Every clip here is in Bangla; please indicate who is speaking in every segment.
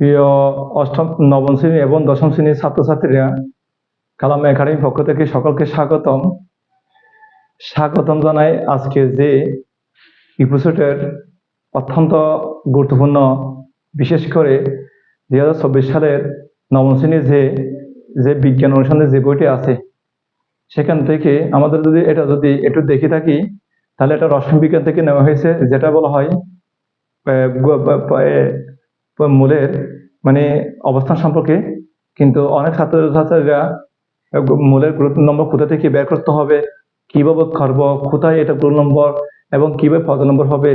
Speaker 1: প্রিয় অষ্টম, নবম শ্রেণি এবং দশম শ্রেণির ছাত্রছাত্রীরা, কালাম একাডেমির পক্ষ থেকে সকলকে স্বাগতম। স্বাগতম জানাই আজকে যে এপিসোডের অত্যন্ত গুরুত্বপূর্ণ, বিশেষ করে দুই হাজার চব্বিশ সালের নবম শ্রেণির যে যে বিজ্ঞান অনুসন্ধানের যে বইটি আছে, সেখান থেকে আমাদের যদি এটা যদি একটু দেখে থাকি, তাহলে এটা রসায়ন বিজ্ঞান থেকে নেওয়া হয়েছে, যেটা বলা হয় মূলের মানে অবস্থান সম্পর্কে, কিন্তু অনেক ছাত্রছাত্রীরা মূলের গ্রুপ নম্বর কোথা থেকে বের করতে হবে কীভাবে করব কোথায় এটা গ্রুপ নম্বর, এবং কীভাবে পদ নম্বর হবে,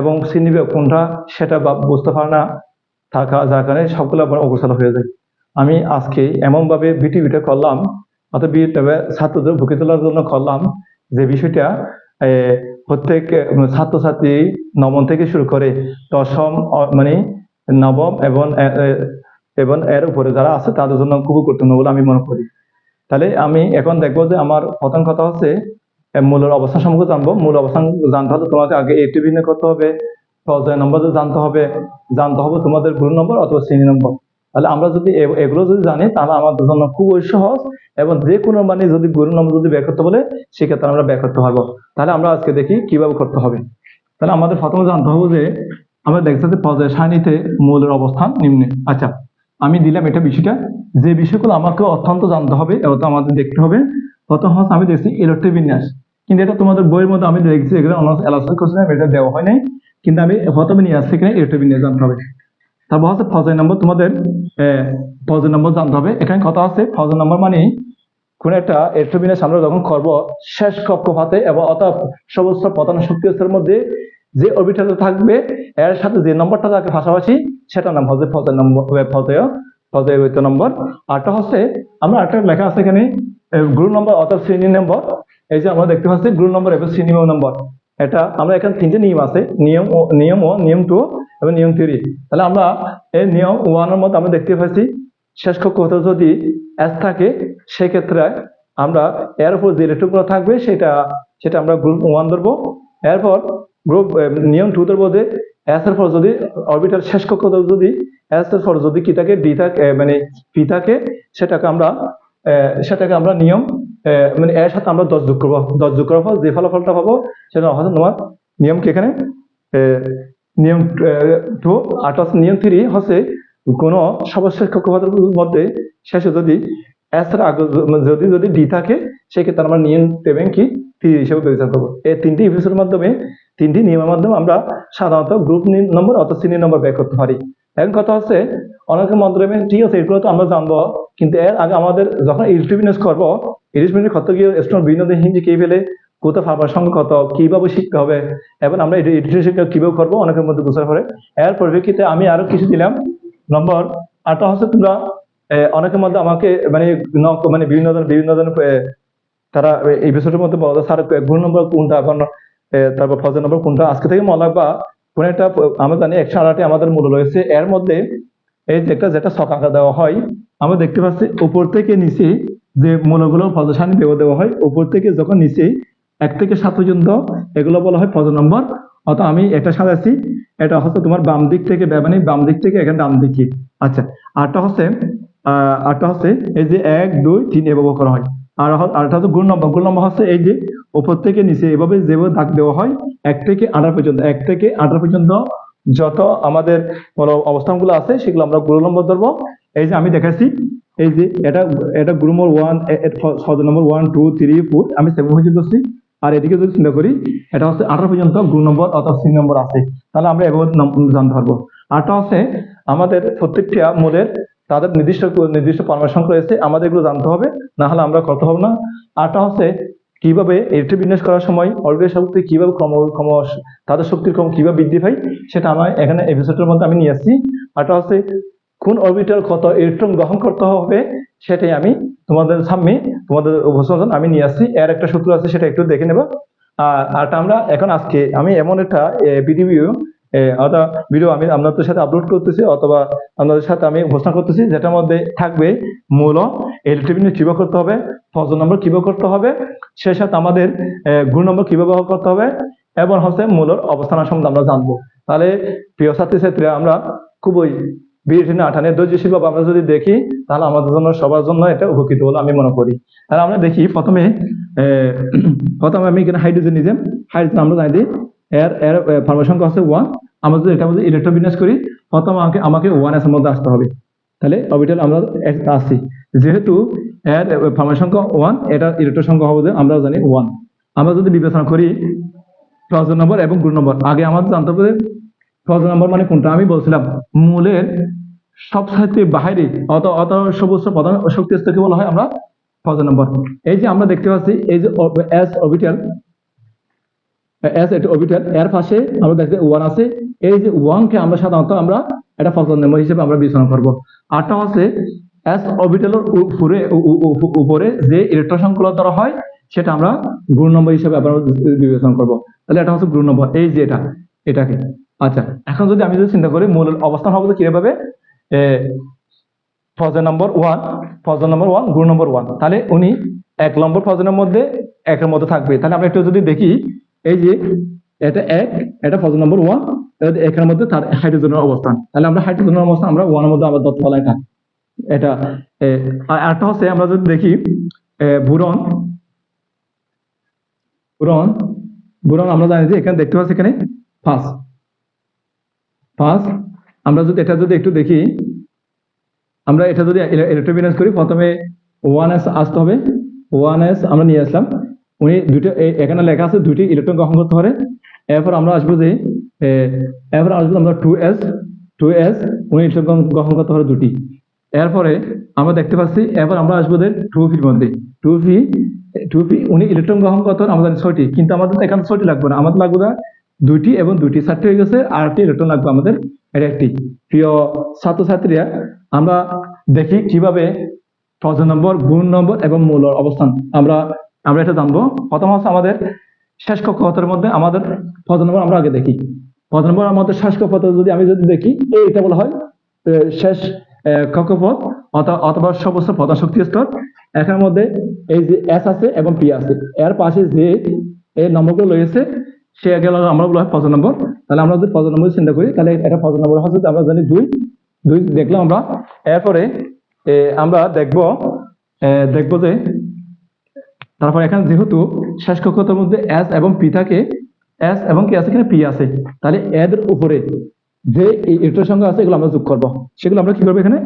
Speaker 1: এবং শ্রেণি বিভাগ কোনটা, সেটা বুঝতে পারে না থাকা, যার কারণে সবগুলো আবার অগোছালো হয়ে যায়। আমি আজকে এমনভাবে ভিডিওটা করলাম অর্থাৎ ছাত্রদের ভুকে তোলার জন্য করলাম, যে বিষয়টা প্রত্যেক ছাত্রছাত্রী নবম থেকে শুরু করে দশম মানে নবম এবং এবং এর উপরে যারা আছে তাদের জন্য খুবই গুরুত্বপূর্ণ বলে আমি মনে করি। তাহলে আমি এখন দেখব যে আমার প্রথম কথা হচ্ছে মূলের অবস্থান সম্পর্কে জানব। মূল অবস্থান জানতে হলে তোমাকে আগে এটি ভিন্ন করতে হবে, পর্যায় নম্বর জানতে হবে জানতে হবে তোমাদের গ্রুপ নম্বর অথবা শ্রেণি নম্বর। তাহলে আমরা যদি এগুলো যদি জানি, তাহলে আমাদের জন্য খুবই সহজ এবং যে কোনো মানে যদি গ্রুপ নম্বর যদি বের করতে বলে, সেক্ষেত্রে আমরা বের করতে পারব। তাহলে আমরা আজকে দেখি কীভাবে করতে হবে। তাহলে আমাদের প্রথমে জানতে হবে যে আমরা দেখতে যে পর্যায় সারণীতে মূলের অবস্থান নিম্নে। আচ্ছা আমি দিলাম এটা বিষয়টা। যে বিষয়গুলো আমাকে অত্যন্ত জানতে হবে এবং আমাদের দেখতে হবে। প্রথম হচ্ছে আমি দেখছি ইলেকট্রিক বিন্যাস। কিন্তু এটা তোমাদের বইয়ের মধ্যে আমি দেখছি, এগুলো অনার্স অ্যালাসন কোশ্চেন এটা দেওয়া হয় নাই। কিন্তু আমি প্রথমে নিয়ে আসছি এখানে ইলেকট্রিক বিন্যাস জানতে হবে। তারপর হচ্ছে ফজর নম্বর তোমাদের ফজর নম্বর জানতে হবে। এখানে কথা আছে ফজর নম্বর মানে কোন একটা ইলেকট্রিক বিন্যাস আমরা যখন করব, শেষ কক্ষপাতে এবং অর্থাৎ সমস্ত প্রধান শক্তি স্তরের মধ্যে যে অরবিটাল থাকবে, এর সাথে যে নম্বরটা থাকে পাশাপাশি, সেটার নাম হচ্ছে ফজর নম্বর ফজয় ফজয় নম্বর। আরটা হচ্ছে, আমরা আরেকটা লেখা আছে এখানে গ্রুপ নম্বর অর্থাৎ শ্রেণি নম্বর। এই যে আমরা দেখতে পাচ্ছি গ্রুপ নম্বর এবং শ্রেণি নম্বর। এটা আমরা এখানে তিনটে নিয়ম আছে, নিয়ম নিয়ম ও, নিয়ম টু এবং নিয়ম থ্রি। তাহলে আমরা এই নিয়ম ওয়ানের মধ্যে আমরা দেখতে পাচ্ছি, শেষ কক্ষতে যদি এস থাকে, সেক্ষেত্রে আমরা এর উপর যে ইলেকট্রনগুলো থাকবে, সেটা সেটা আমরা গ্রুপ ওয়ান ধরবো। এরপর গ্রুপ নিয়ম টু ধরবো যে এস এর যদি অরবিটার শেষ কক্ষতে যদি এস এর পর যদি কি থাকে ডি থাকে মানে পি থাকে, সেটাকে আমরা সেটাকে আমরা নিয়ম মানে এর সাথে আমরা দশ যোগ করব। দশ যোগ করার পর যে ফলাফলটা পাবো, সেটা হচ্ছে তোমার নিয়ম কি এখানে? নিয়ম টু হচ্ছে নিয়ম থ্রি হচ্ছে কোনো সর্বশেষ কক্ষপথের মধ্যে শেষে যদি এস এর আগে যদি যদি ডি থাকে সেক্ষেত্রে আমরা নিয়ম দেবেন কি থ্রি হিসেবে বিবেচনা করব। এই তিনটি এপিসোডের মাধ্যমে, তিনটি নিয়মের মাধ্যমে আমরা সাধারণত গ্রুপ নম্বর অথবা শ্রেণি নম্বর বের করতে পারি। এখন কথা হচ্ছে, অনেকের মাধ্যমে, ঠিক আছে, এগুলো তো আমরা জানব, কিন্তু এর আগে আমাদের যখন ইলেকট্রিবিনেস করব ইলেকট্রিবিনেস করতে গিয়ে স্টুডেন্ট বিভিন্ন হিন্দি কে ফেলে কোথাও ফার্মার সঙ্গে কত, কীভাবে শিখতে হবে, এবং আমরা এডুকেশন কীভাবে করব, অনেকের মধ্যে বুঝতে পারে এর পরিপ্রেক্ষিতে আমি আরও কিছু দিলাম। নম্বর আরটা হচ্ছে তোমরা অনেকের মধ্যে আমাকে মানে মানে বিভিন্ন ধরনের বিভিন্ন ধরনের তারা এই বিষয়টার মধ্যে বলা স্যার গুণ নম্বর কোনটা? এখন তারপর ফজর নম্বর কোনটা? আজকে থেকে মনে রাখবা, কোন একটা, আমরা জানি একশো আঠাটি আমাদের মূল্য রয়েছে। এর মধ্যে এই যে একটা যেটা ছক দেওয়া হয়, আমরা দেখতে পাচ্ছি উপর থেকে নিচে যে মূলগুলো ফজর সানি দেওয়া দেওয়া হয়, উপর থেকে যখন নিচে এক থেকে সাত পর্যন্ত, এগুলো বলা হয় ফজর নম্বর। অর্থাৎ আমি এটা সাজাচ্ছি, এটা হচ্ছে তোমার বাম দিক থেকে মানে বাম দিক থেকে এখানে ডান দিকে। আচ্ছা আরটা হচ্ছে আহ আরটা হচ্ছে এই যে এক, দুই, তিন এভাবে করা হয়। আর আরটা হচ্ছে গুণ নম্বর। গুণ নম্বর হচ্ছে এই যে উপর থেকে নিচে এভাবে যেভাবে দাগ দেওয়া হয়, এক থেকে আঠারো পর্যন্ত, এক থেকে আঠারো পর্যন্ত যত আমাদের অবস্থানগুলো আছে, সেগুলো আমরা গুণ নম্বর ধরবো। এই যে আমি দেখাচ্ছি, এই যে এটা এটা গ্রুপ নম্বর ওয়ান ছয় number one two three four আমি সেভেন পর্যন্ত ধরছি আর এদিকে যদি চিন্তা করি, এটা হচ্ছে আঠারো পর্যন্ত গ্রুপ নম্বর অর্থাৎ সি নম্বর আছে। তাহলে আমরা এভাবে জানতে পারব। আরটা হচ্ছে আমাদের প্রত্যেকটা মূলের তাদের নির্দিষ্ট নির্দিষ্ট পারমিশন রয়েছে, আমাদের এগুলো জানতে হবে না হলে আমরা করতে হবে না। আরটা হচ্ছে, কীভাবে এটি বিন্যাস করার সময় অর্গের শক্তি কীভাবে ক্রম ক্রম তাদের শক্তির ক্রম কীভাবে বৃদ্ধি পায়, সেটা আমার এখানে এপিসোডের মধ্যে আমি নিয়ে আসছি। আরটা হচ্ছে, কোন অরবিটাল কত ইলেকট্রন গ্রহণ করতে হবে, সেটাই আমি তোমাদের সামনে তোমাদের উপস্থাপন আমি নিয়ে আসছি। এর একটা সূত্র আছে, সেটা একটু দেখে নেব। আর আমরা এখন আজকে, আমি এমন একটা ভিডিও অথবা ভিডিও আমি আপনাদের সাথে আপলোড করতেছি, অথবা আপনাদের সাথে আমি ঘোষণা করতেছি, যেটার মধ্যে থাকবে মূল ইলেকট্রিক কীভাবে করতে হবে ফজল নম্বর কীভাবে করতে হবে, সেই সাথে আমাদের গুণ নম্বর কীভাবে ব্যবহার করতে হবে, এবং হচ্ছে মূলর অবস্থান সম্বন্ধে আমরা জানব। তাহলে প্রিয় ছাত্রী ছাত্রীরা আমরা খুবই বিভিন্ন আঠানে ধৈর্যশীল ভাবে আমরা যদি দেখি, তাহলে আমাদের জন্য, সবার জন্য এটা উপকৃত বলে আমি মনে করি। তাহলে আমরা দেখি প্রথমে প্রথমে আমি এখানে হাইড্রোজেন নিলাম হাইড্রোজেন আমরা জানি এর এর সংখ্যা হচ্ছে ওয়ান আমরা যদি এটা মধ্যে ইলেকট্রোবিন্যাস করি, প্রথম আমাকে আমাকে ওয়ানের মধ্যে আসতে হবে। তাহলে অরবিটাল আমরা আসছি। যেহেতু এর ফর্মেশন সংখ্যা ওয়ান এটা ইলেকট্রন সংখ্যা হবে আমরা জানি ওয়ান আমরা যদি বিবেচনা করি ফ্রজন নম্বর এবং গ্রুপ নম্বর আগে আমাদের জানতে হবে ফ্রজন নম্বর মানে কোনটা? আমি বলছিলাম মূলের সবসাথে বাহিরে, অত অত সবুজ প্রধান শক্তি স্তরকে বলা হয় আমরা ফ্রজন নম্বর এই যে আমরা দেখতে পাচ্ছি, এই যে, এস অরবিটাল এস এটা অরবিটাল এর আমরা দেখতে ওয়ান আছে। এই যে ওয়ান কে আমরা সাধারণত আমরা এটা ফসল নম্বর হিসেবে আমরা বিবেচনা করব। হচ্ছে এস উপরে উপরে যে ইলেকট্রন ধরা হয়, সেটা আমরা নম্বর হিসেবে আমরা বিবেচনা করব। তাহলে এটা হচ্ছে নম্বর এই যে এটা, এটাকে। আচ্ছা এখন যদি আমি যদি চিন্তা করি, মূলের অবস্থান হবে কীভাবে? ফজন নম্বর ওয়ান ফজন নম্বর ওয়ান গুণ নম্বর ওয়ান তাহলে উনি এক নম্বর ফজনের মধ্যে, একের মধ্যে থাকবে। তাহলে আমরা একটু যদি দেখি এই যে এটা এক এটা ফজন নম্বর ওয়ান একের মধ্যে তার হাইড্রোজেনের অবস্থান। তাহলে আমরা হাইড্রোজেনের অবস্থান আমরা ওয়ানের মধ্যে আবার দত্ত বলা এটা এটা এ, আর একটা হচ্ছে আমরা যদি দেখি বুরন। বুরন বুরন আমরা জানি যে এখানে দেখতে পাচ্ছি এখানে ফার্স্ট ফার্স্ট আমরা যদি এটা যদি একটু দেখি আমরা এটা যদি ইলেকট্রোবিনাস করি প্রথমে ওয়ান এস আসতে হবে। ওয়ান এস আমরা নিয়ে আসলাম। উনি এ- এখানে লেখা আছে দুইটি ইলেকট্রন গ্রহণ করতে পারে। এরপর আমরা আসব যে এরপর আসব আমরা টু এস টু এস উনি ইলেকট্রন গ্রহণ করতে পারে দুটি এরপরে আমরা দেখতে পাচ্ছি, এরপর আমরা আসব যে টু ফির মধ্যে টু ফি টু ফি উনি ইলেকট্রন গ্রহণ করতে পারেন আমাদের ছয়টি। কিন্তু আমাদের এখানে ছয়টি লাগবে না। আমাদের লাগবে না দুইটি এবং দুইটি চারটি হয়ে গেছে, আর একটি ইলেকট্রন লাগবে আমাদের, এটা একটি। প্রিয় ছাত্রছাত্রীরা, আমরা দেখি কীভাবে ফজন নম্বর, গুণ নম্বর এবং মূলর অবস্থান। আমরা আমরা এটা জানব। প্রথম হচ্ছে আমাদের শেষ কক্ষপথের মধ্যে আমাদের ফজন নম্বর আমরা আগে দেখি। ফজন নম্বর আমাদের শেষ কক্ষপথ যদি আমি যদি দেখি এই এটা বলা হয় শেষ কক্ষপথ অথ- অথবা সর্বোচ্চ প্রধান শক্তি স্তর। এখানের মধ্যে এই যে এস আছে এবং পি আছে। এর পাশে যে এই নম্বরগুলো রয়েছে, সে গেল আমরা বলা হয় ফজন নম্বর। তাহলে আমরা যদি ফজন নম্বর চিন্তা করি, তাহলে এটা ফজন নম্বর হচ্ছে আমরা জানি দুই দুই দেখলাম আমরা। এরপরে আমরা দেখব দেখব যে তারপর এখানে যেহেতু শেষ কক্ষতের মধ্যে এস এবং পি থাকে এস এবং কি আছে, এখানে পি আছে। তাহলে এদের উপরে যে ইলেকট্রন সংখ্যা আছে, এগুলো আমরা যোগ করব। সেগুলো আমরা কি করব এখানে?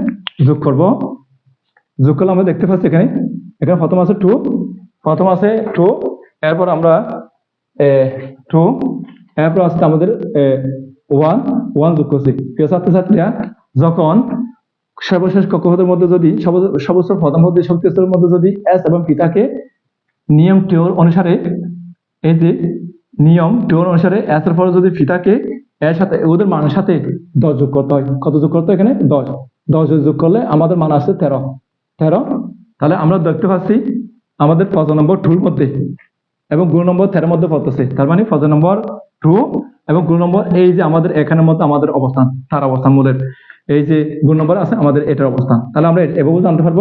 Speaker 1: যোগ করব। যোগ করলে আমরা দেখতে পাচ্ছি এখানে এখানে প্রথম আছে টু প্রথম আছে টু এরপর আমরা টু এরপর আসছে আমাদের ওয়ান ওয়ান যোগ করছি। প্রিয় ছাত্রছাত্রীরা, যখন সর্বশেষ কক্ষপথের মধ্যে যদি সর্ব- সর্বোচ্চ প্রথম মধ্যে শক্তি স্তরের মধ্যে যদি এস এবং পি থাকে নিয়ম টিওর অনুসারে এই যে নিয়ম টিওর অনুসারে এস এর পরে যদি থাকে এর সাথে ওদের মানের সাথে দশ যোগ করতে হয়, কত যোগ করতে হয় এখানে? দশ। দশ যোগ করলে আমাদের মান আসছে তেরো। তেরো? তাহলে আমরা দেখতে পাচ্ছি আমাদের ফজ নম্বর টুর মধ্যে এবং গুরু নম্বর তেরোর মধ্যে পড়তেছে। তার মানে ফজ নম্বর টু এবং গুণ নম্বর এই যে আমাদের এখানের মধ্যে আমাদের অবস্থান, তার অবস্থান মূলের। এই যে গুণ নম্বর আছে আমাদের এটার অবস্থান। তাহলে আমরা এভাবে জানতে পারব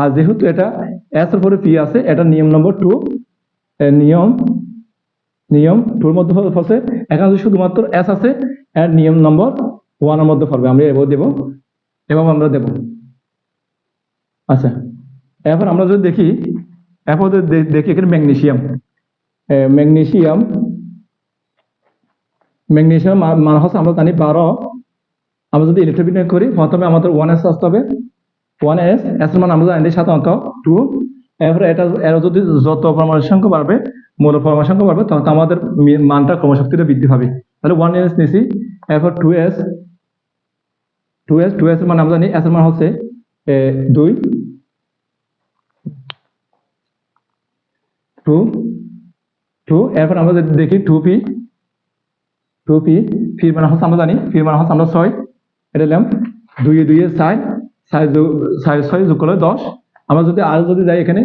Speaker 1: আর যেহেতু এটা এস এর পরে পি আছে, এটা নিয়ম নম্বর টু নিয়ম নিয়ম টুর মধ্যে ফসে এখানে শুধুমাত্র এস আছে, এর নিয়ম নম্বর ওয়ানের মধ্যে পড়বে আমরা এভাবে দেবো এবং আমরা দেব। আচ্ছা এরপর আমরা যদি দেখি, এরপর দেখি এখানে ম্যাগনেসিয়াম ম্যাগনেসিয়াম ম্যাগনেসিয়াম মান হচ্ছে আমরা জানি বারো, আমরা যদি ইলেকট্রোবিনিয়োগ করি, প্রথমে আমাদের ওয়ান এস আসতে হবে। ওয়ান এস এস মান আমরা জানি সাধারণত টু এরপরে এটা এর যদি যত পরমাণুর সংখ্যা বাড়বে, মৌল পরমাণুর সংখ্যা বাড়বে তত আমাদের মানটা ক্রমশক্তিটা বৃদ্ধি পাবে। তাহলে ওয়ান এস নিছি, এরপর two s two s two s এর মান আমরা জানি এস এর মান হচ্ছে দুই টু টু এরপর আমরা যদি দেখি টু পি টু পি ফির মানে হচ্ছে আমরা জানি ফির মানে হচ্ছে আমরা ছয়, এটা নিলাম দুই দুইয়ে চার ছয় যোগ করলে দশ। আমরা যদি যদি যাই এখানে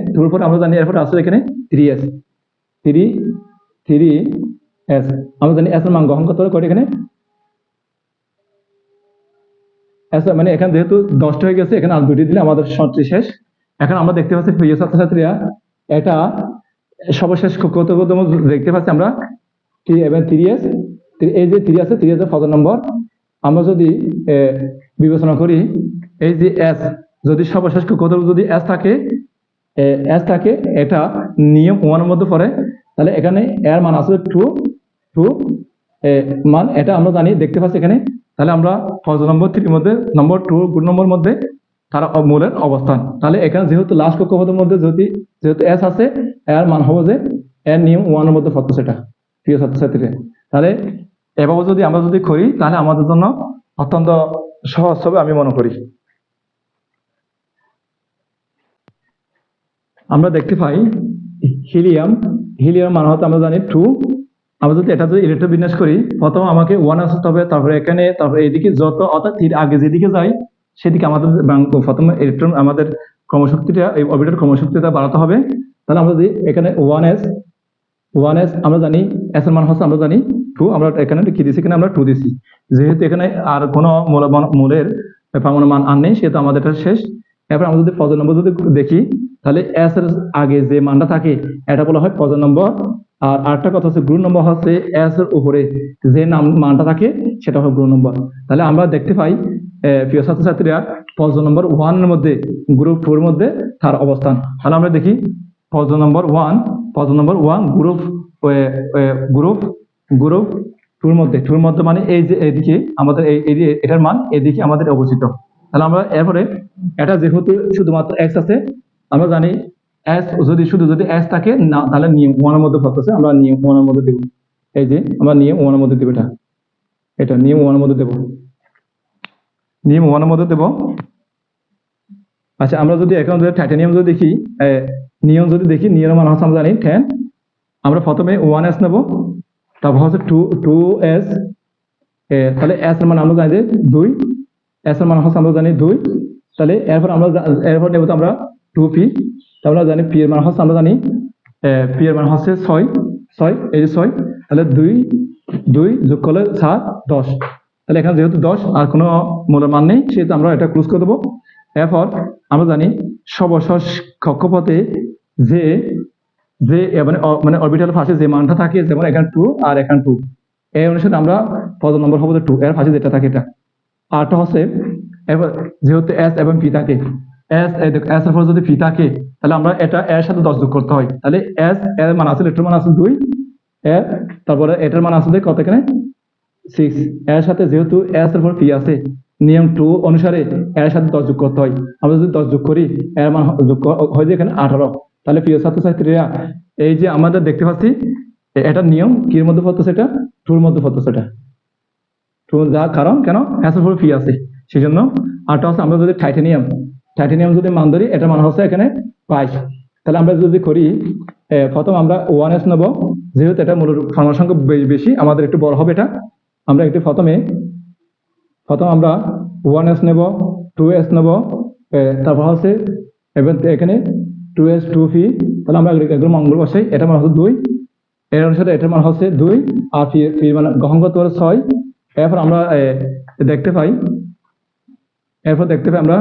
Speaker 1: আমরা জানি এখানে three s three three s আমরা জানি এস এর মান গ্রহণ করতে এখানে? মানে এখানে যেহেতু দশটা হয়ে গেছে, এখানে আর দুটি দিলে আমাদের সবচেয়ে শেষ। এখন আমরা দেখতে পাচ্ছি প্রিয় ছাত্রছাত্রীরা, এটা সর্বশেষ কত দেখতে পাচ্ছি আমরা? এবং থ্রি এস এই যে থ্রি আছে থ্রি এস ফজন নম্বর। আমরা যদি বিবেচনা করি এই যে এস যদি সর্বশেষ কত যদি এস থাকে এস থাকে, এটা নিয়ম ওয়ানের মধ্যে পড়ে। তাহলে এখানে এর মান আসলে টু টু মান এটা আমরা জানি, দেখতে পাচ্ছি এখানে। তাহলে আমরা ফজ নম্বর থ্রির মধ্যে নম্বর টু গুণ নম্বর মধ্যে তার মূলের অবস্থান। তাহলে এখানে যেহেতু লাস্ট কক্ষপথের মধ্যে যদি, যেহেতু এস আছে, এর মান হবে যে, এর নিয়ম ওয়ানের মধ্যে পড়তো সেটা, প্রিয় ছাত্রছাত্রীরা। তাহলে এভাবে যদি আমরা যদি করি, তাহলে আমাদের জন্য অত্যন্ত সহজ হবে আমি মনে করি। আমরা দেখতে পাই হিলিয়াম। হিলিয়াম মানে হতো আমরা জানি টু আমরা যদি এটা যদি ইলেকট্রন বিন্যাস করি, প্রথম আমাকে ওয়ান আসতে হবে, তারপরে এখানে, তারপরে এদিকে যত, অর্থাৎ আগে যেদিকে যাই সেদিকে আমাদের প্রথম ইলেকট্রন আমাদের ক্রমশক্তিটা, এই অরবিটাল ক্রমশক্তিটা বাড়াতে হবে। তাহলে আমরা যদি এখানে ওয়ান এস ওয়ান এস আমরা জানি এস এর মান হচ্ছে, আমরা জানি টু আমরা এখানে কি দিছি এখানে আমরা টু দিছি। যেহেতু এখানে আর কোনো মূল- মূলের মান আর নেই, সেহেতু আমাদের শেষ। এরপর আমরা যদি পদের নম্বর যদি দেখি, তাহলে এস এর আগে যে মানটা থাকে, এটা বলা হয় পদের নম্বর। আর আরেকটা কথা হচ্ছে গ্রুপ নম্বর হচ্ছে এস এর উপরে যে নাম, মানটা থাকে, সেটা হলো গ্রুপ নম্বর। তাহলে আমরা দেখতে পাই প্রিয় ছাত্রছাত্রীরা পদ নম্বর ওয়ানের মধ্যে, গ্রুপ টু এর মধ্যে তার অবস্থান। তাহলে আমরা দেখি পদ নম্বর ওয়ান পদ number one group group group টুর মধ্যে। টুর মধ্যে মানে এই যে এদিকে, আমাদের এই এটার মান, এদিকে আমাদের অবস্থিত। তাহলে আমরা এরপরে এটা যেহেতু শুধুমাত্র এক্স আছে, আমরা জানি এস যদি শুধু যদি এস থাকে, না, তাহলে নিয়ম ওয়ানের মধ্যে পড়তেছে আমরা নিয়ম ওয়ানের মধ্যে দেব। এই যে, আমরা নিয়ম ওয়ানের মধ্যে দেব এটা। এটা নিয়ম ওয়ানের মধ্যে দেব। নিয়ম ওয়ানের মধ্যে দেব। আচ্ছা আমরা যদি এখন যদি টাইটানিয়াম যদি দেখি নিয়ম যদি দেখি নিয়ম মান হচ্ছে আমরা জানি টেন আমরা প্রথমে ওয়ান এস নেব, তারপর হচ্ছে টু টু এস তাহলে এস মান আমরা জানি যে দুই। এস মান হচ্ছে আমরা জানি দুই। তাহলে এরপর আমরা এরপর নেব তো আমরা টু পি তাহলে আমরা জানি পি এর মান হচ্ছে আমরা জানি পি এর মান হচ্ছে ছয়। ছয়, এই যে ছয়, তাহলে দুই দুই যোগ করলে সাত, দশ। তাহলে এখানে যেহেতু দশ আর কোনো মূলের মান নেই, সেহেতু আমরা এটা ক্লোজ করে দেবো। এরপর আমরা জানি সর্বশেষ কক্ষপথে যে যে মানে মানে অরবিটাল ফাঁসে যে মানটা থাকে, যেমন এখানে টু আর এখানে টু এই অনুসারে আমরা পদ নম্বর হবে টু এর ফাঁসে যেটা থাকে এটা। আরটা হচ্ছে এবার যেহেতু এস এবং পি থাকে এস এস এর পর যদি পি থাকে, তাহলে আমরা এটা এর সাথে দশ যোগ করতে হয়। তাহলে এস এর মান আছে এটার মান আছে দুই এর তারপরে এটার মান আছে কত এখানে? সিক্স এর সাথে যেহেতু এস এর পর পি আছে, নিয়ম টু অনুসারে এর সাথে দশ যোগ করতে হয়। আমরা যদি দশ যোগ করি, এর মান যোগ হয় যে এখানে আঠারো। তাহলে প্রিয় ছাত্রছাত্রীরা এই যে আমাদের দেখতে পাচ্ছি এটা নিয়ম কির মধ্যে পড়তো সেটা টুর মধ্যে পড়তো সেটা টু যা কারণ, কেন? এস এর পর পি আছে। সেই জন্য আরটা হচ্ছে আমরা যদি টাইটানিয়াম টাইটানিয়াম যদি মান ধরি, এটা মান হচ্ছে এখানে বাইশ তাহলে আমরা যদি করি প্রথম আমরা ওয়ান এস নেব, যেহেতু এটা মূল সংখ্যা বে- বেশি, আমাদের একটু বড় হবে এটা। আমরা একটু প্রথমে, প্রথম আমরা ওয়ান এস নেব টু এস নেব তারপর হচ্ছে এবার এখানে টু এস টু ফি তাহলে আমরা এগুলো মঙ্গল বসাই এটা মান হচ্ছে দুই। এর অনুসারে এটার মান হচ্ছে দুই, আর ফি ফি মানে গ্রহণ করতে পারে ছয়। এরপর আমরা দেখতে পাই এরপর দেখতে পাই আমরা,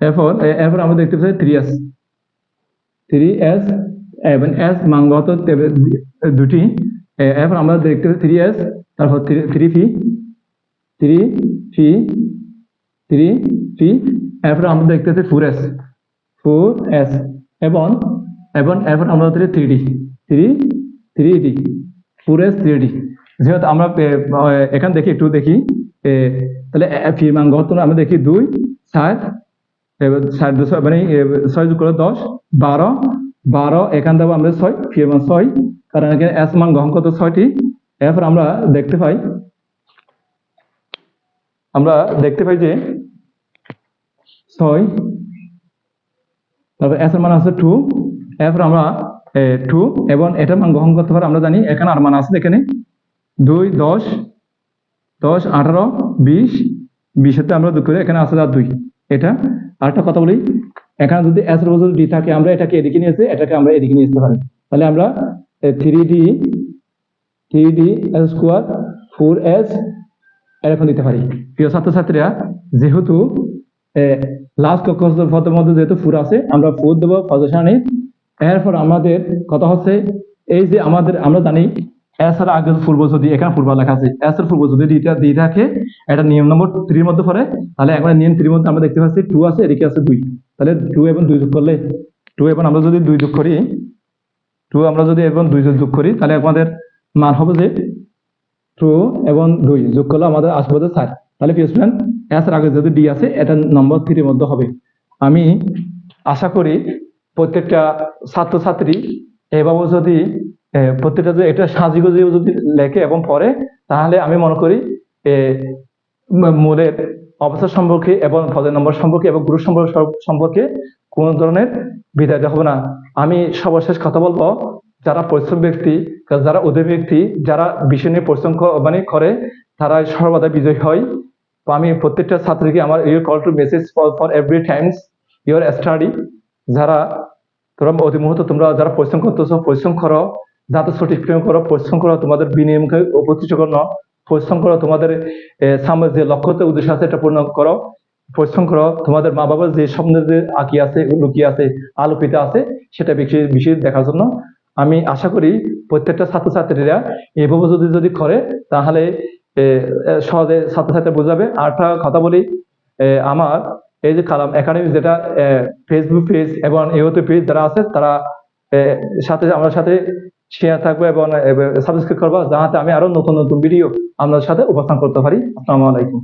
Speaker 1: এরপর এরপর আমরা দেখতে পাই থ্রি এস থ্রি এস এবং এস টেবিল দুটি। এরপর আমরা দেখতে পাই থ্রি এস তারপর three p three p three p এরপর আমরা দেখতে পাই ফোর এস ফোর এস এবং এবং এরপর আমরা three d three three d four s three d যেহেতু আমরা এখান দেখি একটু দেখি তাহলে ফি মান গত আমরা দেখি দুই, সাত দুশো মানে ছয় করে দশ, বারো বারো, এখান দেবো আমরা ছয় ফি মান ছয়, কারণ এখানে এস মান গ্রহণ করতে ছয়টি, এরপর আমরা দেখতে পাই, আমরা দেখতে পাই যে ছয়, তারপর এস এর মান আছে টু এরপর আমরা টু এবং এটার মান গ্রহণ করতে পারি, আমরা জানি এখানে আর মান আছে এখানে, দুই, দশ দশ, আঠারো, বিশ বিশেতে আমরা দুঃখ করি, এখানে আছে আর দুই। এটা, আরেকটা কথা বলি, এখানে যদি এস এর ডি থাকে, আমরা এটাকে এদিকে নিয়ে এসে এটাকে আমরা এদিকে নিয়ে আসতে পারি। তাহলে আমরা three d three d s square four s এরকম দিতে পারি। প্রিয় ছাত্রছাত্রীরা, যেহেতু লাস্ট কক্ষপথের মধ্যে যেহেতু ফুড আছে, আমরা ফুড দেবো পজিশনে এরপর আমাদের কথা হচ্ছে, এই যে আমাদের, আমরা জানি এর আগে পূর্ব যদি, এখানে পূর্ব লেখা আছে এস এর পূর্ব যদি দুইটা দিয়ে থাকে, এটা নিয়ম নম্বর থ্রির মধ্যে পড়ে। তাহলে এখন নিয়ম থ্রির মধ্যে আমরা দেখতে পাচ্ছি টু আছে, এদিকে আছে দুই। তাহলে টু এবং দুই যোগ করলে টু এবং আমরা যদি দুই যোগ করি টু আমরা যদি এবং দুই যোগ করি, তাহলে আমাদের মান হবে যে টু এবং দুই যোগ করলে আমাদের আসবে যে চার। তাহলে প্রিয় স্টুডেন্ট এর আগে যদি ডি আছে, এটা নম্বর থ্রির মধ্যে হবে। আমি আশা করি প্রত্যেকটা ছাত্রছাত্রী এভাবে যদি প্রত্যেকটা যদি এটা সাজিগুজি যদি লেখে এবং পড়ে, তাহলে আমি মনে করি মূলের অবস্থা সম্পর্কে এবং পদের নম্বর সম্পর্কে এবং গ্রুপ সম্পর্কে সম্পর্কে কোনো ধরনের বিদায় হবে না। আমি সর্বশেষ কথা বলব, যারা পরিশ্রম ব্যক্তি, যারা উদয় ব্যক্তি, যারা বিষয় নিয়ে পরিশ্রম মানে করে তারা সর্বদা বিজয় হয়। তো আমি প্রত্যেকটা ছাত্রীকে আমার your call to message for for every times your study যারা তোমরা অতি মুহূর্ত তোমরা যারা পরিশ্রম করতেছো, পরিশ্রম করো। যাতে সঠিক প্রেম করো, পরিশ্রম করো তোমাদের বিনিয়োগকে উপস্থিত করো পরিশ্রম করো তোমাদের সামনে যে লক্ষ্যতে উদ্দেশ্য আছে, এটা পূর্ণ করো। পরিশ্রম করো, তোমাদের মা বাবার যে স্বপ্নের যে আঁকি আছে, লুকিয়ে আছে আলোকিত আছে, সেটা বেশি বেশি দেখার জন্য। আমি আশা করি প্রত্যেকটা ছাত্রছাত্রীরা এভাবে যদি যদি করে, তাহলে সহজে ছাত্রছাত্রী বোঝাবে। আর একটা কথা বলি আমার, এই যে কালাম একাডেমি যেটা ফেসবুক পেজ এবং ইউটিউব পেজ যারা আছে, তারা সাথে, আমার সাথে শেয়ার থাকবে এবং সাবস্ক্রাইব করবা যাতে আমি আরও নতুন নতুন ভিডিও আপনার সাথে উপস্থাপন করতে পারি। আসসালামু আলাইকুম।